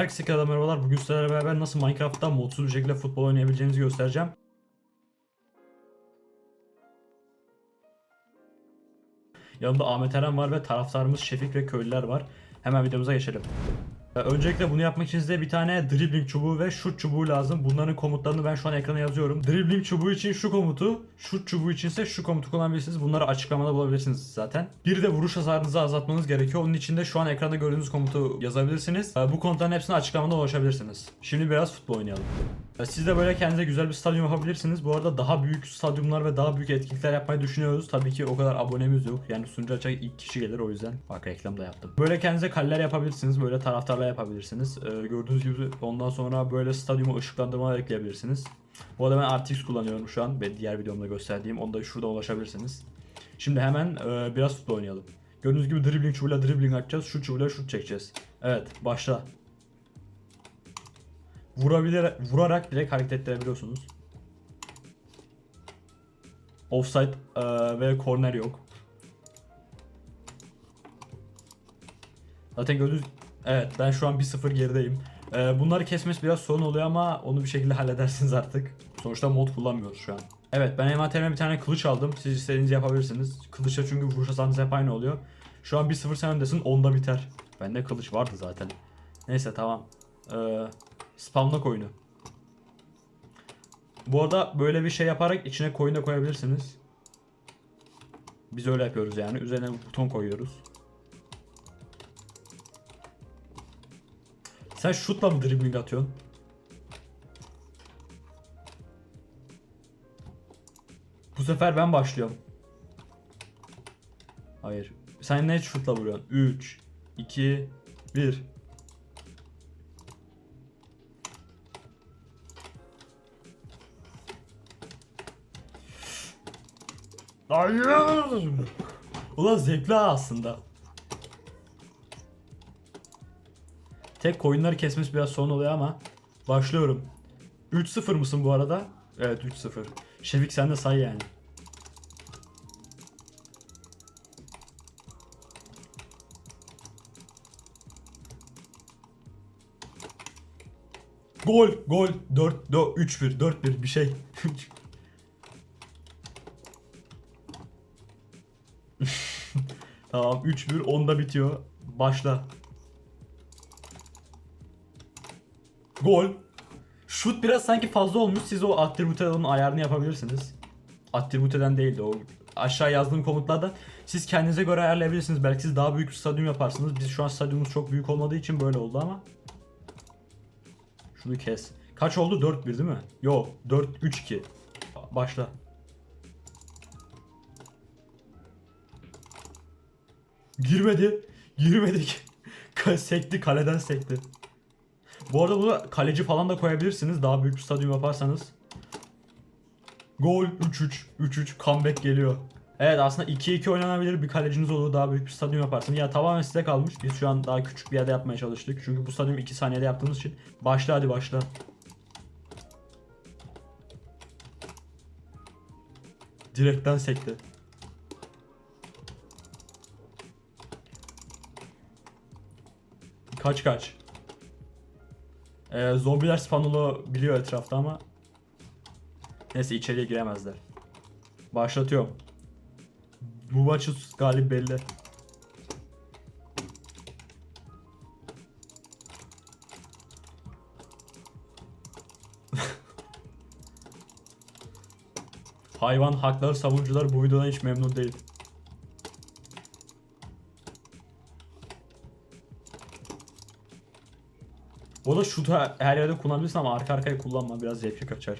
Herkese kadar merhabalar. Bugün sizlerle beraber nasıl Minecraft'ta modsuz bir şekilde futbol oynayabileceğinizi göstereceğim. Yanımda Ahmet Eren var ve taraftarımız Şefik ve köylüler var. Hemen videomuza geçelim. Ee, Öncelikle bunu yapmak için size bir tane dribbling çubuğu ve şut çubuğu lazım. Bunların komutlarını ben şu an ekrana yazıyorum. Dribbling çubuğu için şu komutu, şut çubuğu için ise şu komutu kullanabilirsiniz. Bunları açıklamada bulabilirsiniz zaten. Bir de vuruş hasarınızı azaltmanız gerekiyor. Onun için de şu an ekranda gördüğünüz komutu yazabilirsiniz. Ee, Bu komutların hepsini açıklamada ulaşabilirsiniz. Şimdi biraz futbol oynayalım. Siz de böyle kendinize güzel bir stadyum yapabilirsiniz. Bu arada daha büyük stadyumlar ve daha büyük etkinlikler yapmayı düşünüyoruz. Tabii ki o kadar abonemiz yok. Yani sunucu açacak ilk kişi gelir o yüzden. Bak reklam da yaptım. Böyle kendinize kaleler yapabilirsiniz. Böyle taraftarlar yapabilirsiniz. Ee, gördüğünüz gibi ondan sonra böyle stadyuma ışıklandırmalar ekleyebilirsiniz. Bu arada ben RTX kullanıyorum şu an ve diğer videomda gösterdiğim. Onu da şurada ulaşabilirsiniz. Şimdi hemen e, biraz futbol oynayalım. Gördüğünüz gibi dribbling çubuğuyla dribbling atacağız. Şut çubuğuyla şut çekeceğiz. Evet başla. Vurabilir, vurarak direkt hareket ettirebiliyorsunuz. Offside e, ve korner yok. Zaten gördüğünüz Evet ben şu an 1-0 gerideyim. E, bunları kesmesi biraz sorun oluyor ama onu bir şekilde halledersiniz artık. Sonuçta mod kullanmıyoruz şu an. Evet ben envanterime bir tane kılıç aldım. Siz istediğinizi yapabilirsiniz. Kılıçla çünkü vuruş hep aynı oluyor. Şu an 1-0 sen öndesin 10'da biter. Bende kılıç vardı zaten. Neyse tamam. Ee, spamla koyunu. Bu arada böyle bir şey yaparak içine koyun da koyabilirsiniz. Biz öyle yapıyoruz yani. Üzerine buton koyuyoruz. Sen şutla mı dribbling atıyorsun? Bu sefer ben başlıyorum. Hayır. Sen ne şutla vuruyorsun? 3 2 1 Hayır. Ulan zevkli aslında. Tek koyunları kesmesi biraz sorun oluyor ama başlıyorum. 3-0 mısın bu arada? Evet 3-0. Şefik sen de say yani. Gol, gol. 4 4 3-1, 4-1 bir şey. tamam 3-1 onda bitiyor. Başla. Gol. Şut biraz sanki fazla olmuş. Siz o attribüte'nin ayarını yapabilirsiniz. Attribüte'den değil de o aşağı yazdığım komutlarda siz kendinize göre ayarlayabilirsiniz. Belki siz daha büyük bir stadyum yaparsınız. Biz şu an stadyumumuz çok büyük olmadığı için böyle oldu ama. Şunu kes. Kaç oldu? 4-1 değil mi? Yo 4-3-2. Başla. Girmedi. Girmedik. sekti kaleden sekti. Bu arada bunu kaleci falan da koyabilirsiniz. Daha büyük bir stadyum yaparsanız. Gol 3-3. 3-3 comeback geliyor. Evet aslında 2-2 oynanabilir bir kaleciniz olur daha büyük bir stadyum yaparsınız. Ya tamamen size kalmış. Biz şu an daha küçük bir yerde yapmaya çalıştık. Çünkü bu stadyum 2 saniyede yaptığımız için. Başla hadi başla. Direkten sekti. Kaç kaç. Ee, zombiler spawn biliyor etrafta ama Neyse içeriye giremezler. Başlatıyorum. Bu maçı galip belli. Hayvan hakları savunucular bu videodan hiç memnun değil. O da şutu her yerde kullanabilirsin ama arka arkaya kullanma biraz zevki kaçar.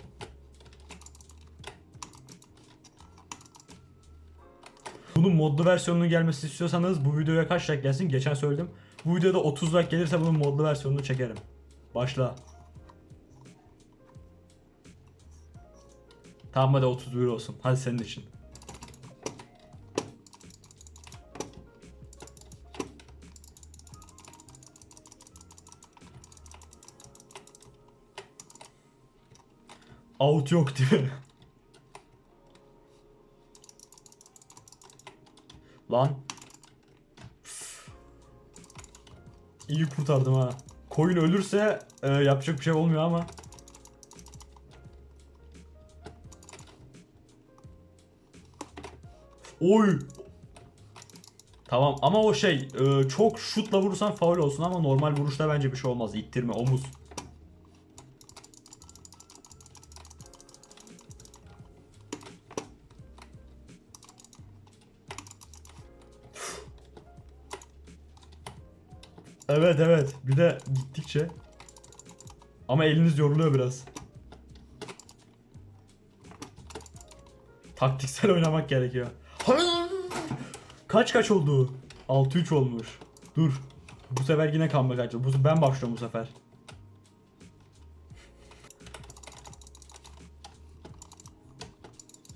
Bunun modlu versiyonunun gelmesi istiyorsanız bu videoya kaç like gelsin? Geçen söyledim. Bu videoda 30 like gelirse bunun modlu versiyonunu çekerim. Başla. Tamam hadi 31 olsun. Hadi senin için. Out yok diyor. Lan. İyi kurtardım ha. koyun ölürse e, yapacak bir şey olmuyor ama. Oy. Tamam ama o şey e, çok şutla vurursan faul olsun ama normal vuruşta bence bir şey olmaz. İttirme omuz. Evet evet. Bir de gittikçe. Ama eliniz yoruluyor biraz. Taktiksel oynamak gerekiyor. Kaç kaç oldu? 6-3 olmuş. Dur. Bu sefer yine comeback açıldı. Bu, ben başlıyorum bu sefer.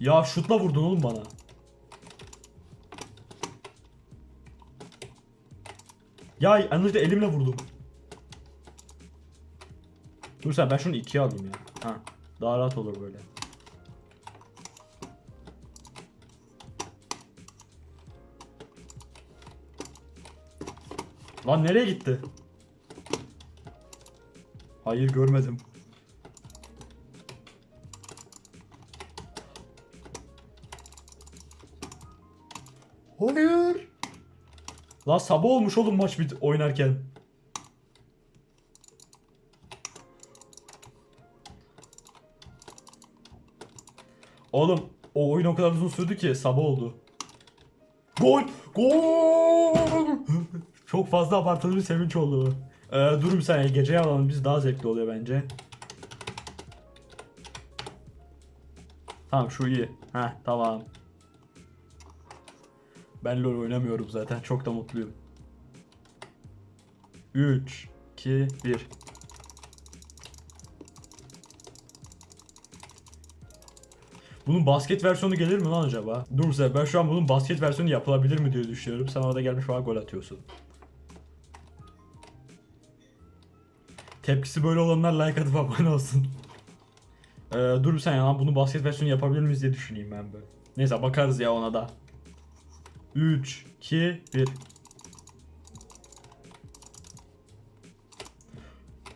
Ya şutla vurdun oğlum bana. Ya yanlışlıkla elimle vurdum. Dur sen ben şunu ikiye alayım ya. Ha, daha rahat olur böyle. Lan nereye gitti? Hayır görmedim. Hayır. Lan sabah olmuş oğlum maç bit oynarken. Oğlum o oyun o kadar uzun sürdü ki sabah oldu. Gol! Gol! Çok fazla abartılı bir sevinç oldu. Ee, dur bir saniye geceye alalım biz daha zevkli oluyor bence. Tamam şu iyi. Heh tamam. Ben LoL oynamıyorum zaten. Çok da mutluyum. 3 2 1 Bunun basket versiyonu gelir mi lan acaba? Dur sen ben şu an bunun basket versiyonu yapılabilir mi diye düşünüyorum. Sen orada gelmiş bana gol atıyorsun. Tepkisi böyle olanlar like atıp abone olsun. Ee, dur bir saniye lan bunu basket versiyonu yapabilir miyiz diye düşüneyim ben böyle. Neyse bakarız ya ona da. 3, 2, 1.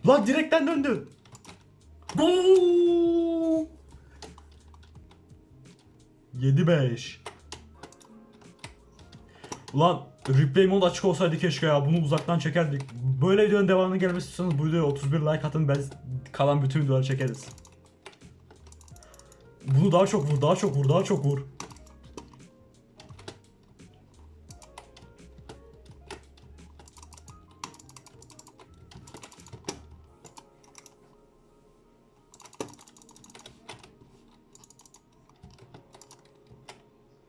Lan direkten döndü. Gol! 7-5. Ulan replay mod açık olsaydı keşke ya bunu uzaktan çekerdik. Böyle videonun devamını gelmesi istiyorsanız bu videoya 31 like atın ben kalan bütün videoları çekeriz. Bunu daha çok vur, daha çok vur, daha çok vur.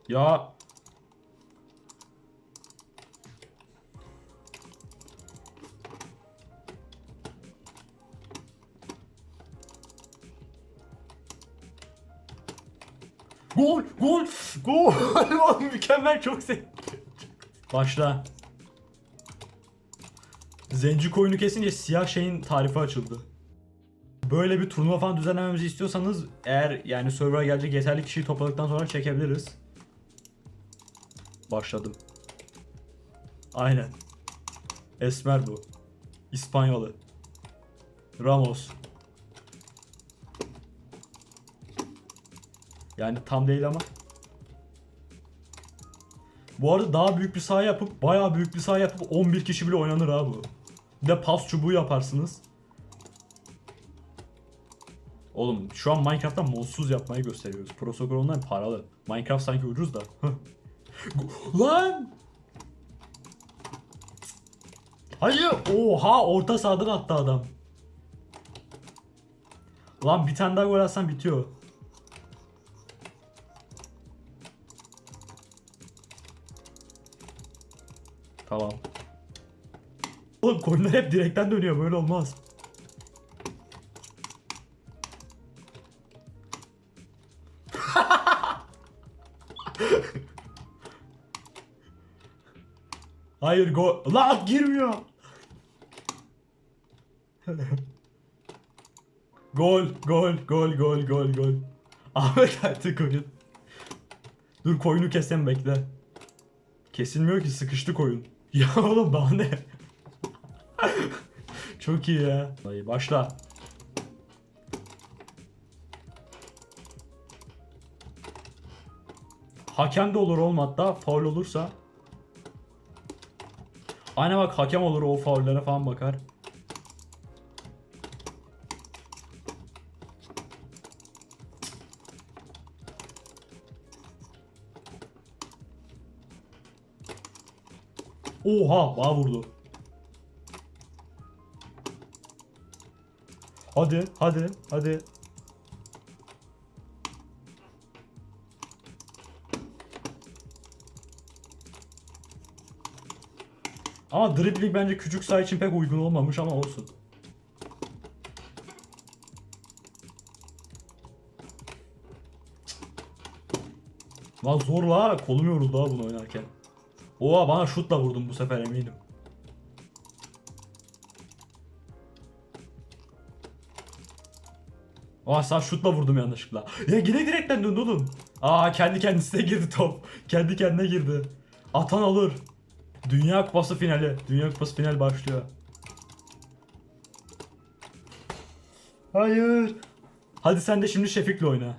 Ya Gol, gol, gol. Oğlum Mükemmel çok zevkli. Başla. Zenci koyunu kesince siyah şeyin tarifi açıldı. Böyle bir turnuva falan düzenlememizi istiyorsanız eğer yani server'a gelecek yeterli kişiyi topladıktan sonra çekebiliriz. Başladım. Aynen. Esmer bu. İspanyolu. Ramos. Yani tam değil ama. Bu arada daha büyük bir saha yapıp bayağı büyük bir saha yapıp 11 kişi bile oynanır ha bu. Bir de pas çubuğu yaparsınız. Oğlum şu an Minecraft'ta modsuz yapmayı gösteriyoruz. Pro Soccer Online paralı. Minecraft sanki ucuz da. Lan! Hayır! Oha! Orta sahadan attı adam. Lan bir tane daha gol atsan bitiyor. Tamam. Oğlum konular hep direkten dönüyor böyle olmaz. Hayır gol. Lan girmiyor. gol, gol, gol, gol, gol, gol. Ahmet artık oyun. Dur koyunu kesem bekle. Kesilmiyor ki sıkıştı koyun. Ya oğlum ne? Çok iyi ya. Dayı başla. Hakem de olur oğlum hatta faul olursa. Aynen bak hakem olur o faullere falan bakar. Oha bağ vurdu. Hadi hadi hadi. Ama dribbling bence küçük saha için pek uygun olmamış ama olsun. Lan zor la kolum yoruldu bunu oynarken. Oha bana şutla vurdum bu sefer eminim. Aa sen şutla vurdum yanlışlıkla. Ya yine direkten döndü oğlum. Aa kendi kendisine girdi top. Kendi kendine girdi. Atan alır. Dünya Kupası finali. Dünya Kupası final başlıyor. Hayır. Hadi sen de şimdi Şefik'le oyna.